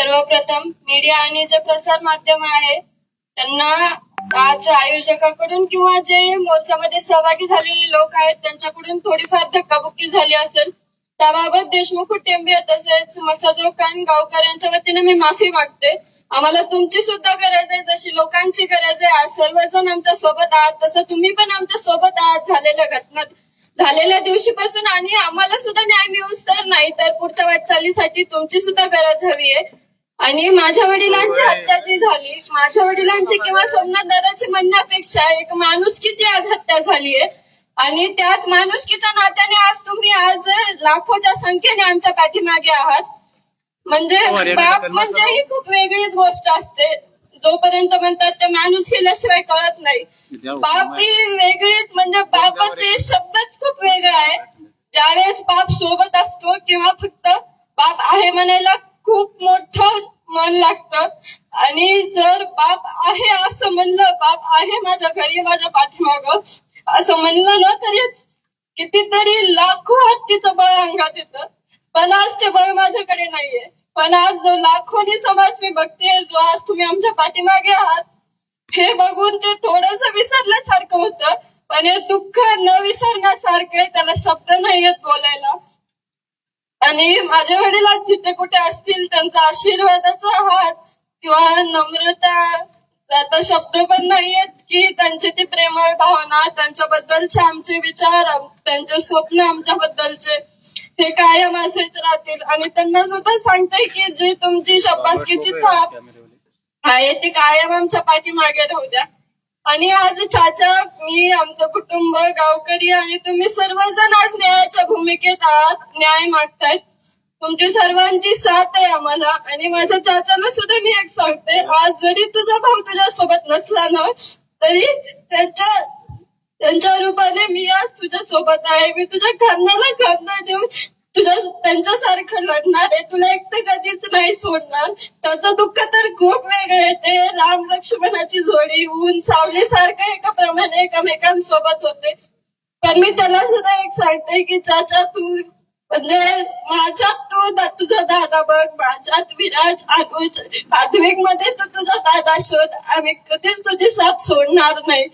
सर्वप्रथम मीडिया आणि जे प्रसार माध्यम आहे त्यांना आज आयोजकाकडून किंवा जे मोर्चामध्ये सहभागी झालेले लोक आहेत त्यांच्याकडून थोडीफार धक्काबुक्की झाली असेल. त्याबाबत देशमुख टेंबे तसेच मसाजो खान गावकर यांच्या वतीने मी माफी मागते. आम्हाला तुमची सुद्धा गरज आहे जशी लोकांची गरज आहे आज सर्वजण आमच्यासोबत आहात तसं तुम्ही पण आमच्यासोबत आहात झालेल्या घटना झालेल्या दिवशीपासून आणि आम्हाला सुद्धा न्याय मिळूच तर नाही तर पुढच्या वाटचालीसाठी तुमची सुद्धा गरज हवी आहे. आणि माझ्या वडिलांची हत्या जी झाली माझ्या वडिलांची किंवा सोमनाथ दादाची म्हणण्यापेक्षा एक माणुसकीची आज हत्या झाली आहे. आणि त्याच माणुसकीच्या नात्याने आज तुम्ही आज लाखोच्या संख्येने आमच्या पाठीमागे आहात. म्हणजे बाप म्हणजे ही खूप वेगळीच गोष्ट असते. जोपर्यंत म्हणतात ते माणूस केल्याशिवाय कळत नाही. बाप ही वेगळीच म्हणजे बापाचे शब्दच खूप वेगळा आहे. ज्यावेळेस बाप सोबत असतो किंवा फक्त बाप आहे म्हणायला खूप मोठं मन लागतं. आणि जर बाप आहे असं म्हणलं बाप आहे माझ्या घरी माझ्या पाठीमाग असं म्हणलं ना तरी कितीतरी लाखो हत्तीचं बळ अंगात येतं. पण आज ते बळ माझ्याकडे नाहीये. पण आज जो लाखोनी समाज मी बघते जो आज तुम्ही आमच्या पाठीमागे आहात हे बघून ते थोडस विसरल्यासारखं होतं. पण हे दुःख न विसरण्यासारखं त्याला शब्द नाही येत बोलायला. आणि माझे वडील जिथे कुठे असतील त्यांचा आशीर्वादाचा हात किंवा नम्रता आता शब्द पण नाहीयेत की त्यांची ती प्रेमळ भावना त्यांच्याबद्दलचे आमचे विचार त्यांचे स्वप्न आमच्याबद्दलचे हे कायम असेच राहतील. आणि त्यांना सुद्धा सांगते की जी तुमची शब्बासकीची थाप आहे ती कायम आमच्या पाठीमागे राहू द्या. आणि आज चाचा मी आमचं कुटुंब गावकरी आणि तुम्ही सर्वजण आज न्यायाच्या भूमिकेत आहात न्याय मागतायत. तुमची सर्वांची साथ आहे आम्हाला आणि माझ्या चाचाला सुद्धा मी एक सांगते आज जरी तुझा भाऊ तुझ्या सोबत नसला ना तरी त्यांच्या त्यांच्या रूपाने मी आज तुझ्या सोबत आहे. मी तुझ्या खांद्याला खांदा देऊन त्यांच्यासारखं लढणार आहे. तुला एकटं कधीच नाही सोडणार. त्याचं दुःख तर खूप वेगळं आहे. ते राम लक्ष्मणाची जोडी ऊन सावली सारखं एका प्रमाणे एकमेकांसोबत होते. पण मी त्याला सुद्धा एक सांगते की चाचा तू म्हणजे माझ्यात तू दा- तुझा दादा बघ माझ्यात विराज अनुज आधुनिकमध्ये तू तुझा दादा शोध. आम्ही कधीच तुझी साथ सोडणार नाही.